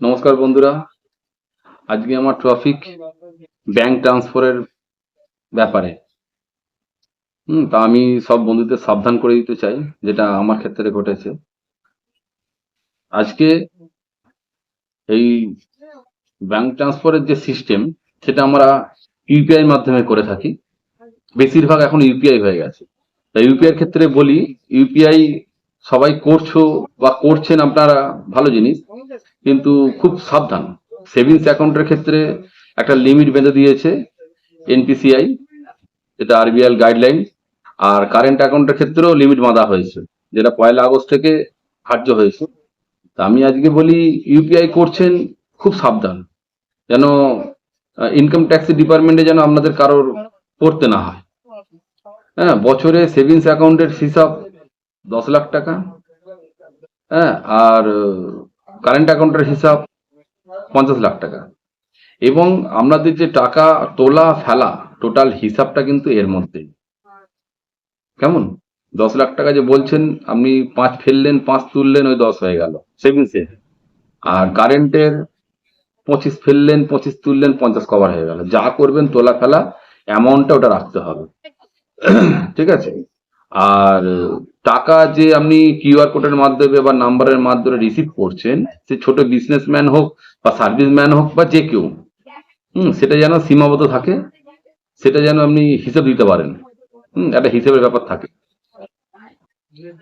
নমস্কার বন্ধুরা। আজকে আমার ট্রফিক ব্যাংক ট্রান্সফারের ব্যাপারে। হুম, তা আমি সব বন্ধুদের সাবধান করে দিতে চাই, যেটা আমার ক্ষেত্রে ঘটেছে। আজকে এই ব্যাংক ট্রান্সফারের যে সিস্টেম সেটা আমরা ইউপিআই মাধ্যমে করে থাকি। বেশিরভাগ এখন ইউপিআই হয়ে গেছে। তা ইউপিআই ক্ষেত্রে বলি ইউপিআই সবাই করছ বা করছেন আপনারা ভালো জিনিস, কিন্তু খুব সাবধান। সেভিংস অ্যাকাউন্টের ক্ষেত্রে একটা লিমিট বেঁধে দিয়েছে এনপিসিআই, এটা আরবিআই গাইডলাইন, আর কারেন্ট অ্যাকাউন্টের ক্ষেত্রেও লিমিট বাঁধা হয়েছে, যেটা পয়লা আগস্ট থেকে কার্য হয়েছে। তা আমি আজকে বলি ইউপিআই করছেন খুব সাবধান, যেন ইনকাম ট্যাক্স ডিপার্টমেন্টে যেন আপনাদের কারোর পড়তে না হয়। হ্যাঁ বছরে সেভিংস অ্যাকাউন্টের হিসাব দশ লাখ টাকা। হ্যাঁ আর কারেন্ট অ্যাকাউন্টের হিসাব পঞ্চাশ লাখ টাকা। এবং আপনাদের যে টাকা তোলা ফেলা টোটাল হিসাবটা কিন্তু এর মধ্যেই কেমন? দশ লাখ টাকা যে বলছেন আপনি পাঁচ ফেললেন পাঁচ তুললেন ওই দশ হয়ে গেল। সেভিংসে। আর কারেন্টের পঁচিশ ফেললেন পঁচিশ তুললেন পঞ্চাশ কভার হয়ে গেল। যা করবেন তোলা ফেলা অ্যামাউন্টটা ওটা রাখতে হবে। ঠিক আছে? আর টাকা যে আপনি কিউআর কোডের মাধ্যমে বা নাম্বারের মাধ্যমে রিসিভ করছেন, সে ছোট বিজনেসম্যান হোক বা সার্ভিসম্যান হোক বা যে কেউ, হুম, সেটা যেন সীমাবদ্ধ থাকে, সেটা যেন আপনি হিসেব দিতে পারেন। হুম, একটা হিসেবের ব্যাপার থাকে।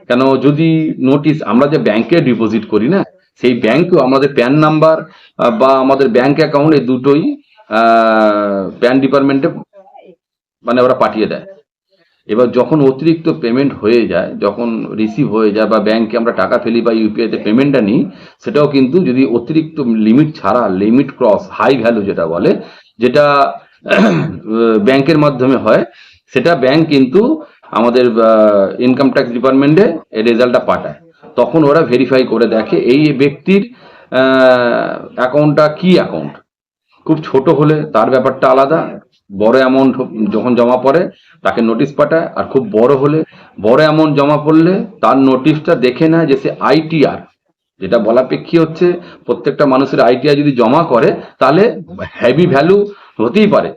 কেন যদি নোটিশ আমরা যে ব্যাংকে ডিপোজিট করি না, সেই ব্যাংকেও আমাদের প্যান নাম্বার বা আমাদের ব্যাংক অ্যাকাউন্ট এই দুটোই প্যান ডিপার্টমেন্টে মানে ওরা পাঠিয়ে দেয়। এবার যখন অতিরিক্ত পেমেন্ট হয়ে যায়, যখন রিসিভ হয়ে যায় বা ব্যাংকে আমরা টাকা ফেলি বা ইউপিআইতে পেমেন্টটা নিই, সেটাও কিন্তু যদি অতিরিক্ত লিমিট ছাড়া লিমিট ক্রস হাই ভ্যালু যেটা বলে, যেটা ব্যাংকের মাধ্যমে হয়, সেটা ব্যাংক কিন্তু আমাদের ইনকাম ট্যাক্স ডিপার্টমেন্টে রেজাল্টটা পাঠায়। তখন ওরা ভেরিফাই করে দেখে এই ব্যক্তির অ্যাকাউন্টটা কি অ্যাকাউন্ট খুব ছোট হলে তার ব্যাপারটা আলাদা বড় অ্যামাউন্ট যখন জমা পড়ে, তাকে নোটিশ পাঠায়। আর খুব বড় হলে, বড় অ্যামাউন্ট জমা পড়লে তার নোটিশটা দেখে নেয় যে সে আইটিআর যেটা বলা হচ্ছে, প্রত্যেকটা মানুষের আইটিআর যদি জমা করে, তাহলে হেভি ভ্যালু হতেই পারে।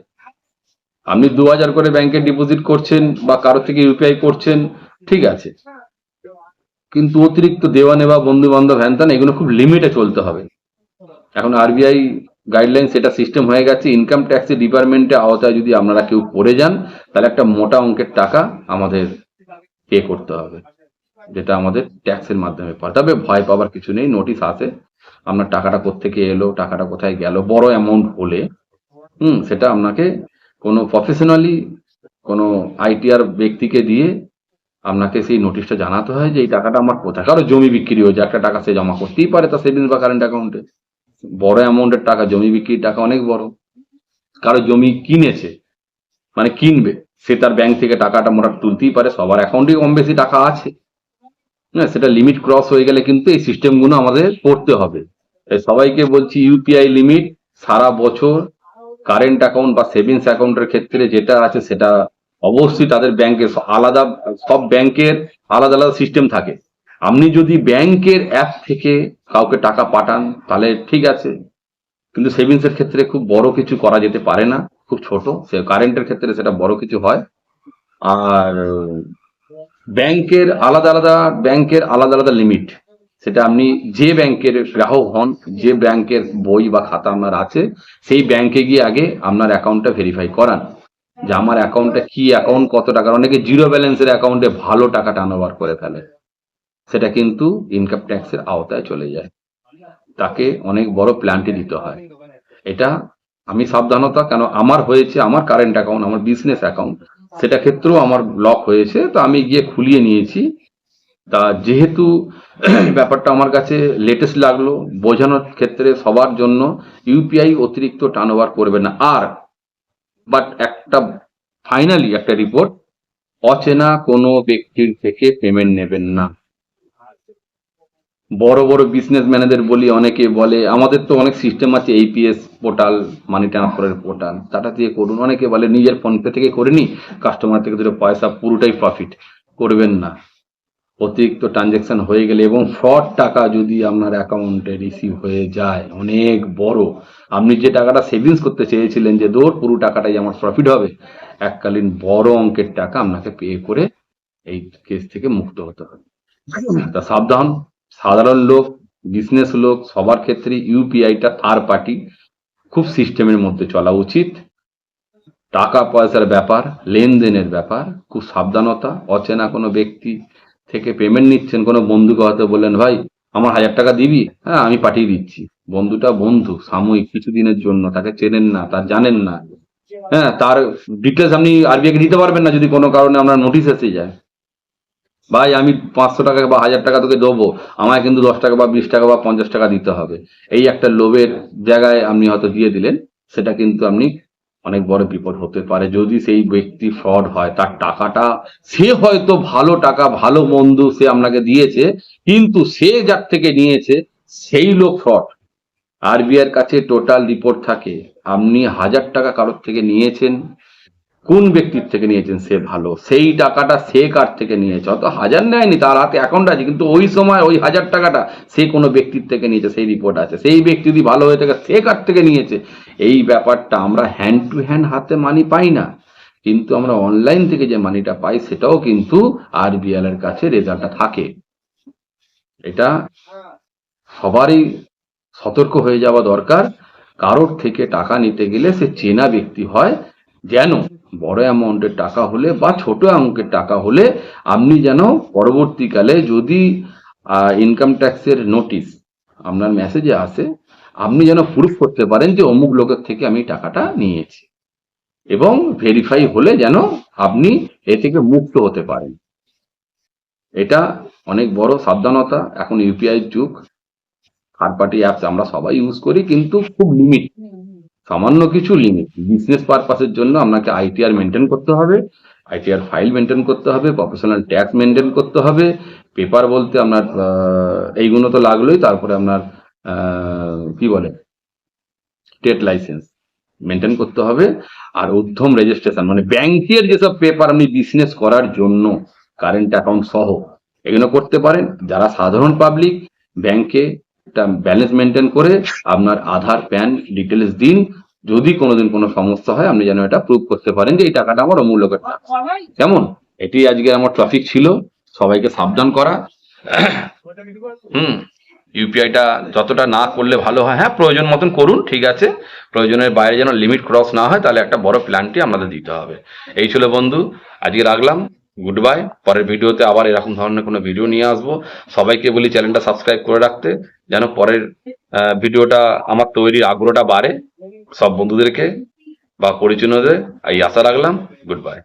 আপনি দু হাজার করে ব্যাংকে ডিপোজিট করছেন বা কারও থেকে ইউপিআই করছেন, ঠিক আছে। কিন্তু অতিরিক্ত দেওয়া নেওয়া বন্ধু বান্ধব হ্যান এগুলো খুব লিমিটে চলতে হবে। এখন আরবিআই গাইডলাইন সেটা সিস্টেম হয়ে গেছে। ইনকাম ট্যাক্স ডিপার্টমেন্টের আওতায় যদি আপনারা কেউ পড়ে যান, তাহলে একটা মোটা অঙ্কের টাকা আমাদের পে করতে হবে, যেটা আমাদের ট্যাক্সের মাধ্যমে পায় তবে ভয় পাবার কিছু নেই নোটিশ আসে আপনার টাকাটা কোত্থেকে এলো, টাকাটা কোথায় গেল, বড় অ্যামাউন্ট হলে, হুম, সেটা আপনাকে কোনো প্রফেশনালি কোনো আইটিআর ব্যক্তিকে দিয়ে আপনাকে সেই নোটিশটা জানাতে হয় যে এই টাকাটা আমার কোথায়। কারও জমি বিক্রি হয়েছে, একটা টাকা সে জমা করতেই পারে তার সেভিংস বা কারেন্ট অ্যাকাউন্টে বড় অ্যামাউন্টের টাকা, জমি বিক্রির টাকা অনেক বড়। কারও জমি কিনেছে মানে কিনবে, সে তার ব্যাংক থেকে টাকাটা মোটা তুলতেই পারে, সবার অ্যাকাউন্টে কম বেশি টাকা আছে। হ্যাঁ সেটা লিমিট ক্রস হয়ে গেলে কিন্তু এই সিস্টেমগুলো আমাদের করতে হবে। তাই সবাইকে বলছি ইউপিআই লিমিট সারা বছর কারেন্ট অ্যাকাউন্ট বা সেভিংস অ্যাকাউন্টের ক্ষেত্রে যেটা আছে সেটা অবশ্যই তাদের ব্যাংকে আলাদা, সব ব্যাংকের আলাদা আলাদা সিস্টেম থাকে। আপনি যদি ব্যাংকের অ্যাপ থেকে কাউকে টাকা পাঠান, তাহলে ঠিক আছে। কিন্তু সেভিংসের ক্ষেত্রে খুব বড় কিছু করা যেতে পারে না, খুব ছোট। সে কারেন্টের ক্ষেত্রে সেটা বড় কিছু হয়। আর ব্যাংকের আলাদা আলাদা, ব্যাংকের আলাদা আলাদা লিমিট। সেটা আপনি যে ব্যাংকের গ্রাহক হন, যে ব্যাংকের বই বা খাতা আপনার আছে, সেই ব্যাংকে গিয়ে আগে আপনার অ্যাকাউন্টটা ভেরিফাই করান। যে আমার অ্যাকাউন্টটা কি, অ্যাকাউন্ট কত টাকা অনেকে জিরো ব্যালেন্সের অ্যাকাউন্টে ভালো টাকা টার্নওভার করে ফেলে। সেটা কিন্তু ইনকাম ট্যাক্সের আওতায় চলে যায়। তাকে অনেক বড় প্ল্যান্টি দিতে হয়। এটা আমি সাবধানতা, কেন আমার হয়েছে আমার কারেন্ট অ্যাকাউন্ট আমার বিজনেস অ্যাকাউন্ট সেটা ক্ষেত্রেও আমার ব্লক হয়েছে। তো আমি গিয়ে খুলিয়ে নিয়েছি। তা যেহেতু ব্যাপারটা আমার কাছে লেটেস্ট লাগল, বোঝানোর ক্ষেত্রে সবার জন্য ইউপিআই অতিরিক্ত টার্ন ওভার করবে না। আর বাট একটা ফাইনালি একটা রিপোর্ট অচেনা কোনো ব্যক্তির থেকে পেমেন্ট নেবেন না। বড় বড় বিজনেস ম্যানেজার বলি অনেকে বলে আমাদের তো অনেক সিস্টেম আছে এইপিএস পোর্টাল মানি ট্রান্সফারের পোর্টাল তাটা দিয়ে করুন। অনেকে বলে নিজের ফোনপে থেকে করে নি কাস্টমার থেকে দুটো পয়সা পুরোটাই প্রফিট করবেন না। অতিরিক্ত ট্রানজেকশন হয়ে গেলে এবং ফ্রড টাকা যদি আপনার অ্যাকাউন্টে রিসিভ হয়ে যায় অনেক বড়। আপনি যে টাকাটা সেভিংস করতে চেয়েছিলেন যে দৌড় পুরো টাকাটাই আমার প্রফিট হবে। এককালীন বড় অঙ্কের টাকা আপনাকে পে করে এই কেস থেকে মুক্ত হতে হবে। তা সাবধান। সাধারণ লোক বিজনেস লোক, সবার ক্ষেত্রে ইউপিআইটা থার্ড পার্টি খুব সিস্টেমের মধ্যে চলা উচিত। টাকা পয়সার ব্যাপার, লেনদেনের ব্যাপার, খুব সাবধানতা, অচেনা কোনো ব্যক্তি থেকে পেমেন্ট নিচ্ছেন, কোনো বন্ধুকে হয়তো বললেন, ভাই, আমার হাজার টাকা দিবি? হ্যাঁ আমি পাঠিয়ে দিচ্ছি। বন্ধুটা বন্ধু, সাময়িক কিছুদিনের জন্য, তাকে চেনেন না, তার জানেন না। হ্যাঁ তার ডিটেলস আপনি আরবিআই দিতে পারবেন না যদি কোনো কারণে আপনার নোটিশ এসে যায়। ভাই, আমি পাঁচশো টাকা বা হাজার টাকা তোকে দেবো। আমায় কিন্তু দশ টাকা বা বিশ টাকা বা পঞ্চাশ টাকা দিতে হবে। এই একটা লোভের জায়গায় আপনি হয়তো দিয়ে দিলেন, সেটা কিন্তু আপনি অনেক বড় বিপদ হতে পারে। যদি সেই ব্যক্তি ফ্রড হয়, তার টাকাটা, সে হয়তো ভালো টাকা, ভালো বন্ধু সে আপনাকে দিয়েছে, কিন্তু সে যার থেকে নিয়েছে, সেই লোক ফ্রড আরবিআই এর কাছে টোটাল রিপোর্ট থাকে। আপনি হাজার টাকা কারোর থেকে নিয়েছেন কোন ব্যক্তির থেকে নিয়েছেন সে ভালো? সেই টাকাটা সে কার থেকে নিয়েছে? অত হাজার নেয়নি, তার হাতে অ্যাকাউন্ট আছে, কিন্তু ওই সময় ওই হাজার টাকাটা সে কোনো ব্যক্তির থেকে নিয়েছে, সেই রিপোর্ট আছে। সেই ব্যক্তি যদি ভালো হয়ে থাকে, সে কার থেকে নিয়েছে? এই ব্যাপারটা আমরা হ্যান্ড টু হ্যান্ড হাতে মানি পাই না। কিন্তু আমরা অনলাইন থেকে যে মানিটা পাই, সেটাও কিন্তু আরবিএল এর কাছে রেজাল্টটা থাকে। এটা সবারই সতর্ক হয়ে যাওয়া দরকার। কারোর থেকে টাকা নিতে গেলে সে চেনা ব্যক্তি হয় যেন বড় অ্যামাউন্টের টাকা হলে বা ছোট অঙ্কের টাকা হলে আপনি যেন পরবর্তীকালে যদি ইনকাম ট্যাক্সের নোটিশ আপনার মেসেজে আসে, আপনি যেন প্রুফ করতে পারেন যে অমুক লোকের থেকে আমি টাকাটা নিয়েছি। এবং ভেরিফাই হলে যেন আপনি এ থেকে মুক্ত হতে পারেন। এটা অনেক বড় সাবধানতা। এখন ইউপিআই যুগ। থার্ড পার্টি অ্যাপস আমরা সবাই ইউজ করি, কিন্তু খুব লিমিট সামান্য কিছু লিমিট বিজনেস পারপাসের জন্য আপনাকে আইটিআর মেনটেন করতে হবে আইটিআর ফাইল মেনটেন করতে হবে প্রফেশনাল ট্যাক্স মেনটেন করতে হবে পেপার বলতে আপনার এইগুলো তো লাগলোই, তারপরে আপনার কি বলে স্টেট লাইসেন্স মেনটেন করতে হবে, আর উদ্যম রেজিস্ট্রেশন মানে ব্যাংকের যেসব পেপার আপনি বিজনেস করার জন্য কারেন্ট অ্যাকাউন্ট সহ, এগুলো করতে পারেন, যারা সাধারণ পাবলিক ব্যাংকে ব্যালেন্স মেনটেন করে আপনার আধার প্যান ডিটেলস দিন। যদি কোনোদিন কোনো সমস্যা হয়, আপনি যেন এটা প্রুভ করতে পারেন যে এই টাকাটা আমার অমূল্য টাকা। কেমন? এটি আজকে আমার টপিক ছিল। সবাইকে সাবধান করা। হুম ইউপিআইটা যতটা না করলে ভালো হয়। হ্যাঁ প্রয়োজন মতন করুন, ঠিক আছে। প্রয়োজনের বাইরে যেন লিমিট ক্রস না হয়, তাহলে একটা বড় প্ল্যানটি আপনাদের দিতে হবে। এই ছিল বন্ধু, আজকে রাখলাম। গুড বাই পরের ভিডিওতে আবার এরকম ধরনের কোনো ভিডিও নিয়ে আসব। সবাইকে বলি চ্যানেলটা সাবস্ক্রাইব করে রাখতে, যেন পরের ভিডিওটা আমার তৈরির আগ্রহটা বাড়ে। সব বন্ধুদেরকে বা পরিচয় এই আশা রাখলাম। Good bye